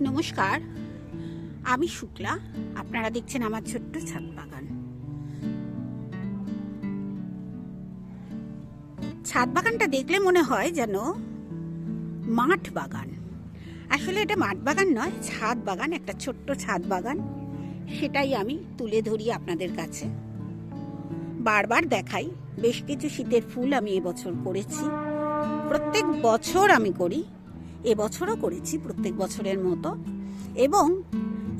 নমস্কার, আমি শুক্লা, আপনারা দেখছেন আমার ছোট্ট ছাদ বাগান। ছাদ বাগানটা দেখলে মনে হয় যেন মাঠ বাগান। আসলে এটা মাঠ বাগান নয়, ছাদ বাগান, একটা ছোট্ট ছাদ বাগান। সেটাই আমি তুলে ধরি আপনাদের কাছে। বারবার দেখাই, বেশ কিছু শীতের ফুল আমি এবছর করেছি। প্রত্যেক বছর আমি করি এবছরও করেছি প্রত্যেক বছরের মতো। এবং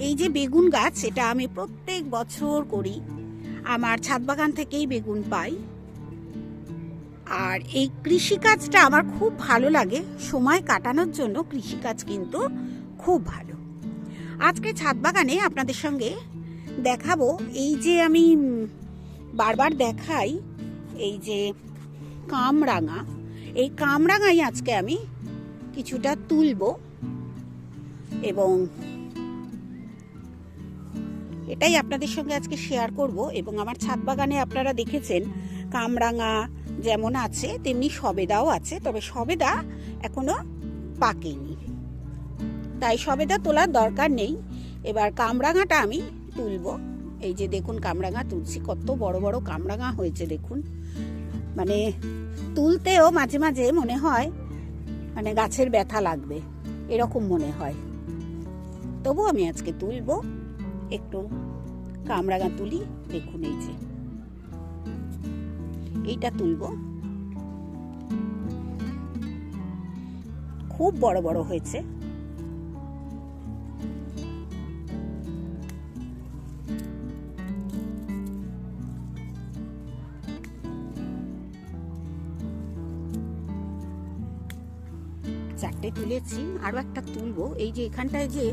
এই যে বেগুন গাছ, এটা আমি প্রত্যেক বছর করি। আমার ছাদ বাগান থেকেই বেগুন পাই। আর এই কৃষিকাজটা আমার খুব ভালো লাগে। সময় কাটানোর জন্য কৃষিকাজ কিন্তু খুব ভালো। আজকে ছাদ বাগানে আপনাদের সঙ্গে দেখাবো এই যে আমি বারবার দেখাই এই যে কামরাঙা। এই কামরাঙাই আজকে আমি কিছুটা তুলব। এবং এটাই আপনাদের সঙ্গে আজকে শেয়ার করব। এবং আমার ছাদ বাগানে আপনারা দেখেছেন, কামরাঙা যেমন আছে, তেমনি সবেদাও আছে, তবে সবেদা এখনও পাকেনি। তাই সবেদা তোলার দরকার নেই। এবার কামরাঙাটা আমি তুলব। এই যে দেখুন কামরাঙা তুলছি, কত বড় বড় কামরাঙা হয়েছে দেখুন। মানে তুলতেও মাঝে মাঝে মনে হয় মানে গাছের ব্যথা লাগবে, এরকম মনে হয়। তবু আমি আজকে তুলব, একটু কামরাঙা তুলি, দেখুন এই যে। এইটা তুলব। খুব বড় বড় হয়েছে। চারটে তুলেছি, আরও একটা তুলবো। এই যে এখানটায় যে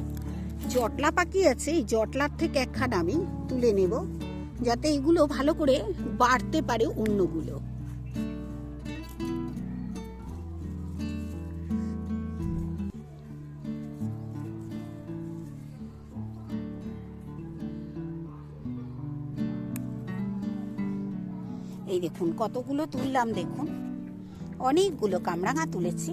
জটলা পাখি আছে, এই জটলার থেকে একখানা আমি তুলে নেব, যাতে এগুলো ভালো করে বাড়তে পারে অন্যগুলো। এই দেখুন, কতগুলো তুললাম, দেখুন। অনেকগুলো কামরাঙা তুলেছি।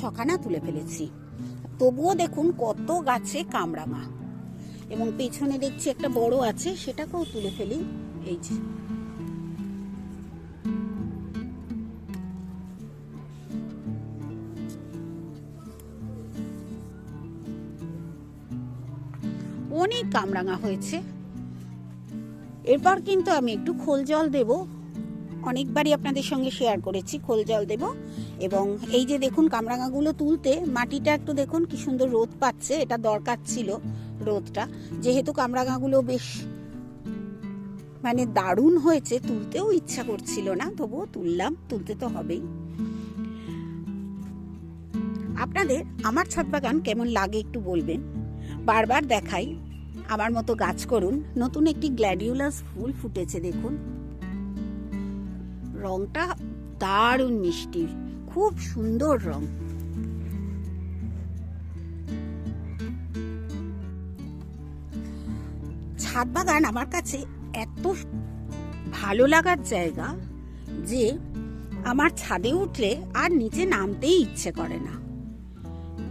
ছখানা তুলে ফেলেছি। তবুও দেখুন কত গাছে কামরাঙা এবং পেছনে দেখছি একটা বড় আছে, সেটাকেও তুলে ফেলি। এই যে। অনেক কামরাঙা হয়েছে। এরপর কিন্তু আমি একটু খোল জল দেব। অনেকবারই আপনাদের সঙ্গে শেয়ার করেছি, খোল জল দেব। এবং এই যে দেখুন কামরাঙাগুলো তুলতে, মাটিটা একটু দেখুন কি সুন্দর রোদ পাচ্ছে, এটা দরকার ছিল রোদটা। যেহেতু কামরাঙাগুলো বেশ মানে দারুণ হয়েছে, তুলতেও ইচ্ছা করছিল না, তবুও তুললাম, তুলতে তো হবেই। আপনাদের আমার ছাদ বাগান কেমন লাগে একটু বলবেন? বারবার দেখাই, আমার মতো গাছ করুন। নতুন একটি গ্ল্যাডিউলাস ফুল ফুটেছে দেখুন। রংটা দারুণ মিষ্টি, খুব সুন্দর রং। ছাদ বাগান আমার কাছে এত ভালো লাগার জায়গা যে আমার ছাদে উঠলে আর নিচে নামতেই ইচ্ছে করে না।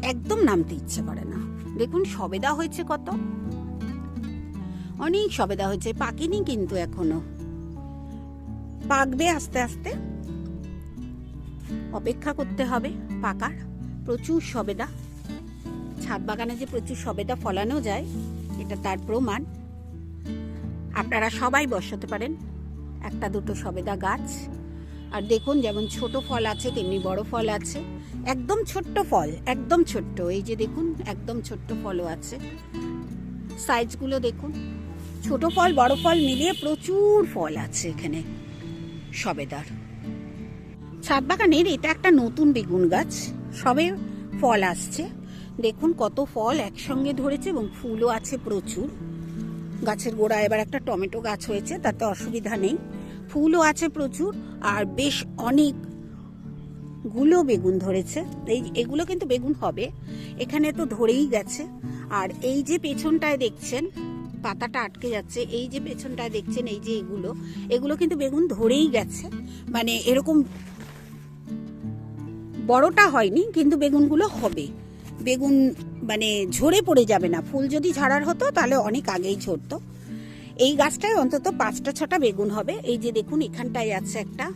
একদম নামতে ইচ্ছে করে না। দেখুন, সবেদা হয়েছে কত। অনেক সবেদা হয়েছে, পাকেনি কিন্তু এখনও। পাকবে আস্তে আস্তে। অপেক্ষা করতে হবে পাকার। প্রচুর সবেদা। ছাদ বাগানে যে প্রচুর সবেদা ফলানো যায়, এটা তার প্রমাণ। আপনারা সবাই বসাতে পারেন একটা দুটো সবেদা গাছ। আর দেখুন, যেমন ছোট ফল আছে, তেমনি বড় ফল আছে। একদম ছোট্ট ফল, একদম ছোট্ট। এই যে দেখুন, একদম ছোট্ট ফলও আছে। সাইজগুলো দেখুন। ছোট ফল, বড় ফল মিলিয়ে প্রচুর ফল আছে এখানে। সবেদার। ছাদ বাগানের এটা একটা নতুন বেগুন গাছ। সবে ফল আসছে। দেখুন কত ফল একসঙ্গে ধরেছে এবং ফুলও আছে প্রচুর। গাছের গোড়া এবার একটা টমেটো গাছ হয়েছে, তাতে অসুবিধা নেই। ফুলও আছে প্রচুর আর বেশ অনেকগুলো বেগুন ধরেছে। এই এগুলো কিন্তু বেগুন হবে। এখানে তো ধরেই গেছে। আর এই যে পেছনটায় দেখছেন পাতাটা আটকে যাচ্ছে। এই যে পেছনটায় দেখছেন, এই যে এগুলো এগুলো কিন্তু বেগুন ধরেই গেছে। মানে এরকম বড়টা হয়নি, কিন্তু বেগুনগুলো হবে। বেগুন মানে ঝরে পড়ে যাবে না। ফুল যদি ঝাড়ার হতো, তাহলে অনেক আগেই ঝরতো। এই গাছটায় অন্তত পাঁচটা, ছটা বেগুন হবে। এই যে দেখুন, এখানটায় আছে একটা।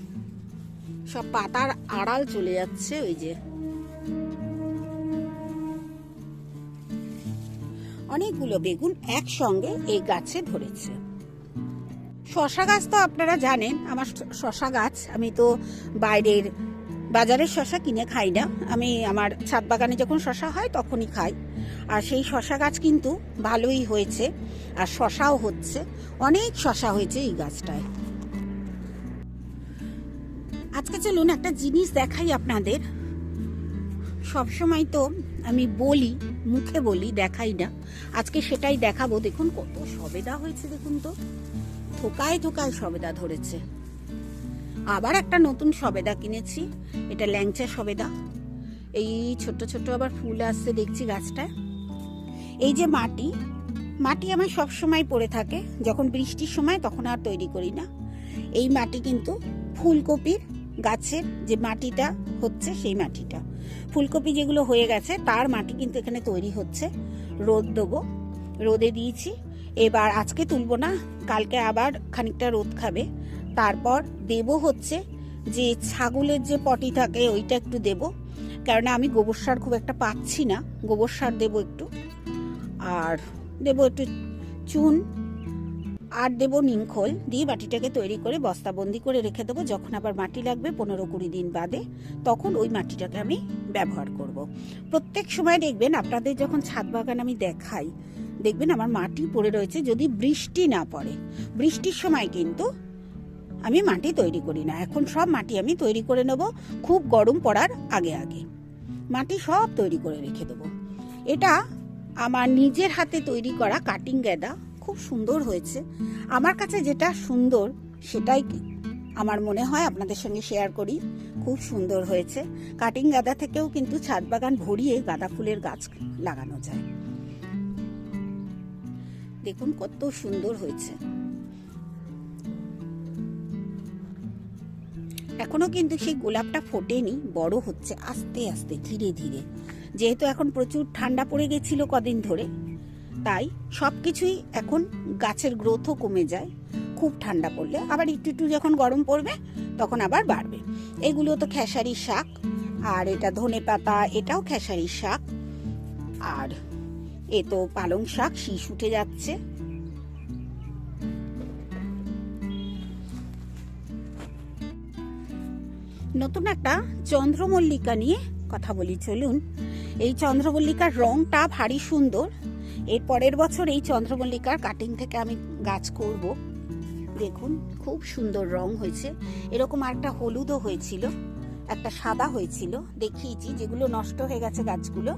সব পাতার আড়াল চলে যাচ্ছে, ওই যে। অনেকগুলো বেগুন একসঙ্গে এই গাছে ধরেছে। শশা গাছ তো আপনারা জানেন, আমার শশা গাছ, আমি তো বাইরের বাজারের শশা কিনে খাই না। আমি আমার ছাদ বাগানে যখন শশা হয় তখনই খাই। আর সেই শশা গাছ কিন্তু ভালোই হয়েছে, আর শশাও হচ্ছে। অনেক শশা হয়েছে এই গাছটায়। আজকে চলুন একটা জিনিস দেখাই আপনাদের। সবসময় তো আমি বলি, মুখে বলি, দেখাই না। আজকে সেটাই দেখাবো। দেখুন কত সবেদা হয়েছে, দেখুন তো। থোকায় থোকায় সবেদা ধরেছে। আবার একটা নতুন সবেদা কিনেছি। এটা ল্যাংচা সবেদা। এই ছোট ছোট আবার ফুল আসছে, দেখছি গাছটায়। এই যে মাটি মাটি আমার সব সময় পড়ে থাকে। যখন বৃষ্টির সময়, তখন আর তৈরি করি না। এই মাটি কিন্তু ফুলকপির গাছের যে মাটিটা হচ্ছে, সেই মাটিটা। ফুলকপি যেগুলো হয়ে গেছে, তার মাটি কিন্তু এখানে তৈরি হচ্ছে। রোদ দেবো, রোদে দিয়েছি। এবার আজকে তুলবো না, কালকে আবার খানিকটা রোদ খাবে। তারপর দেব হচ্ছে যে ছাগলের যে পটি থাকে, ওইটা একটু দেব। কেননা আমি গোবর সার খুব একটা পাচ্ছি না, গোবর সার দেবো একটু। আর দেবো একটু চুন আর দেবো নিমখোল। দিয়ে মাটিটাকে তৈরি করে বস্তাবন্দি করে রেখে দেবো। যখন আবার মাটি লাগবে পনেরো কুড়ি দিন বাদে, তখন ওই মাটিটাকে আমি ব্যবহার করব। প্রত্যেক সময় দেখবেন, আপনাদের যখন ছাদ বাগান আমি দেখাই, দেখবেন আমার মাটি পড়ে রয়েছে যদি বৃষ্টি না পড়ে। বৃষ্টির সময় কিন্তু আমি মাটি তৈরি করি না। এখন সব মাটি আমি তৈরি করে নেব, খুব গরম পড়ার আগে আগে। মাটি সব তৈরি করে রেখে দেবো। এটা আমার নিজের হাতে তৈরি করা কাটিং গ্যাদা খুব সুন্দর হয়েছে। আমার কাছে যেটা সুন্দর, সেটাই আমার মনে হয় আপনাদের সঙ্গে শেয়ার করি, খুব সুন্দর হয়েছে। কাটিং গাঁদা থেকেও কিন্তু ছাদ বাগান ভরিয়ে গাঁদা ফুলের গাছ লাগানো যায়। দেখুন কত সুন্দর হয়েছে। এখনও কিন্তু সেই গোলাপটা ফোটেনি, বড় হচ্ছে আস্তে আস্তে, ধীরে ধীরে। যেহেতু এখন প্রচুর ঠান্ডা পড়ে গেছিল কদিন ধরে তাই সব কিছুই এখন গাছের গ্রোথও কমে যায়। খুব ঠান্ডা পড়লে। আবার একটু একটু যখন গরম পড়বে, তখন আবার বাড়বে। এগুলো তো খেসারির শাক। আর এটা ধনে পাতা, এটাও খেসারির শাক। আর এ তো পালং শাক শীষ উঠে যাচ্ছে। নতুন একটা চন্দ্রমল্লিকা নিয়ে কথা বলি। চলুন, এই চন্দ্রমল্লিকার রংটা ভারী সুন্দর। এর পরের বছর এই চন্দ্রমল্লিকার কাটিং থেকে আমি গাছ করব। দেখুন, খুব সুন্দর রং হয়েছে। এরকম আরেকটা হলুদও হয়েছিল, একটা সাদা হয়েছিল। দেখিয়েছি যেগুলো নষ্ট হয়ে গেছে গাছগুলো।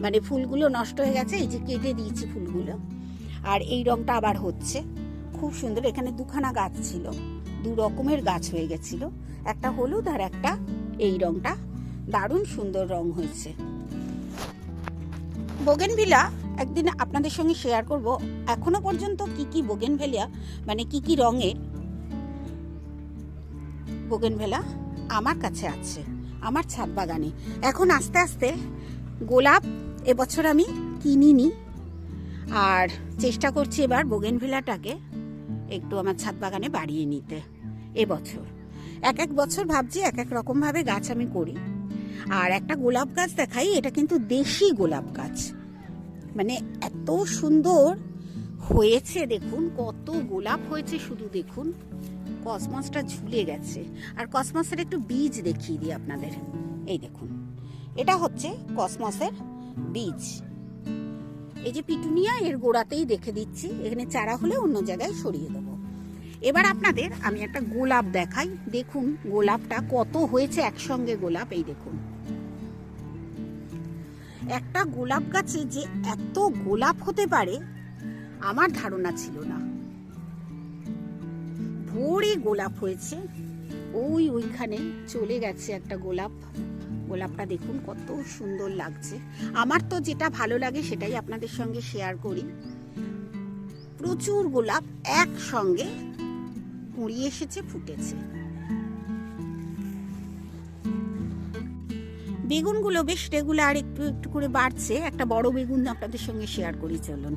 মানে ফুলগুলো নষ্ট হয়ে গেছে, এই যে কেটে দিয়েছি ফুলগুলো। আর এই রংটা আবার হচ্ছে। খুব সুন্দর, এখানে দুখানা গাছ ছিল। দু রকমের গাছ হয়ে গেছিল। একটা হলুদ আর একটা এই রংটা। দারুণ সুন্দর রং হয়েছে। বোগেনভিলা একদিন আপনাদের সঙ্গে শেয়ার করব। এখনও পর্যন্ত কি কি বোগেনভেলিয়া মানে কি কি রঙের বোগেনভেলা আমার কাছে আছে, আমার ছাদ বাগানে। এখন আস্তে আস্তে গোলাপ এবছর আমি কিনিনি। আর চেষ্টা করছি এবার বোগেনভিলাটাকে একটু আমার ছাদ বাগানে বাড়িয়ে নিতে এবছর। এক এক বছর ভাবছি, এক এক রকমভাবে গাছ আমি করি। আর একটা গোলাপ গাছ দেখাই, এটা কিন্তু দেশি গোলাপ গাছ। মানে এত সুন্দর হয়েছে দেখুন, কত গোলাপ হয়েছে শুধু দেখুন। কসমসটা ঝুলে গেছে। আর কসমসের একটু বীজ দেখিয়ে দিই আপনাদের। এই দেখুন, এটা হচ্ছে কসমসের বীজ। এই যে পিটুনিয়া, এর গোড়াতেই দেখে দিচ্ছি। এখানে চারা হলে অন্য জায়গায় সরিয়ে দেবো। এবার আপনাদের আমি একটা গোলাপ দেখাই। দেখুন, গোলাপটা কত হয়েছে একসঙ্গে গোলাপ, এই দেখুন। একটা গোলাপ গাছে যে এত গোলাপ হতে পারে, আমার ধারণা ছিল না। ভোরে গোলাপ হয়েছে। ওই ওইখানে চলে গেছে একটা গোলাপ। গোলাপটা দেখুন কত সুন্দর লাগছে। আমার তো যেটা ভালো লাগে সেটাই আপনাদের সঙ্গে শেয়ার করি। প্রচুর গোলাপ একসঙ্গে কুড়িয়ে এসেছে, ফুটেছে। বেগুনগুলো বেশ রেগুলার একটু একটু করে বাড়ছে। একটা বড় বেগুন আপনাদের সঙ্গে শেয়ার করি, চলুন।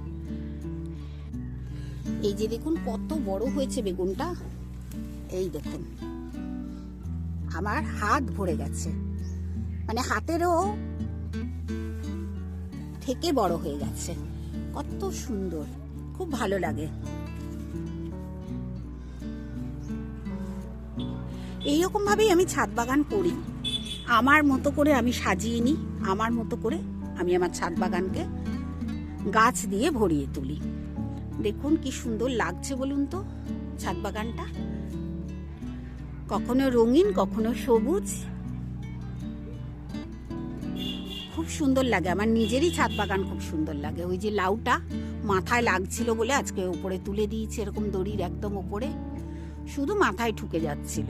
এই যে দেখুন, কত বড় হয়েছে বেগুনটা। এই দেখুন, আমার হাত ভরে গেছে। মানে হাতেরও থেকে বড় হয়ে গেছে। কত সুন্দর, খুব ভালো লাগে। এইরকম ভাবেই আমি ছাদ বাগান করি। আমার মতো করে আমি সাজিয়ে নিই, আমার মতো করে আমি আমার ছাদ বাগানকে গাছ দিয়ে ভরিয়ে তুলি। দেখুন কি সুন্দর লাগছে বলুন তো ছাদ বাগানটা। কখনো রঙিন, কখনো সবুজ। খুব সুন্দর লাগে, আমার নিজেরই ছাদ বাগান খুব সুন্দর লাগে। ওই যে লাউটা মাথায় লাগছিল বলে আজকে উপরে তুলে দিয়েছি, এরকম দড়ির একদম উপরে। শুধু মাথায় ঠুকে যাচ্ছিল।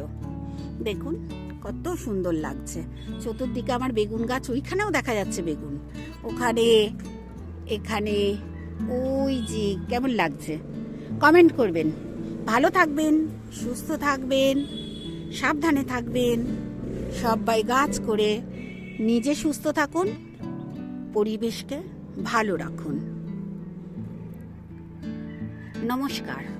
দেখুন কত সুন্দর লাগছে। চতুর্দিকে আমার বেগুন গাছ, ওইখানেও দেখা যাচ্ছে বেগুন। ওখানে, এখানে, ওই যে, কেমন লাগছে? কমেন্ট করবেন। ভালো থাকবেন, সুস্থ থাকবেন, সাবধানে থাকবেন। সবাই গাছ করে নিজে সুস্থ থাকুন, পরিবেশকে ভালো রাখুন। নমস্কার।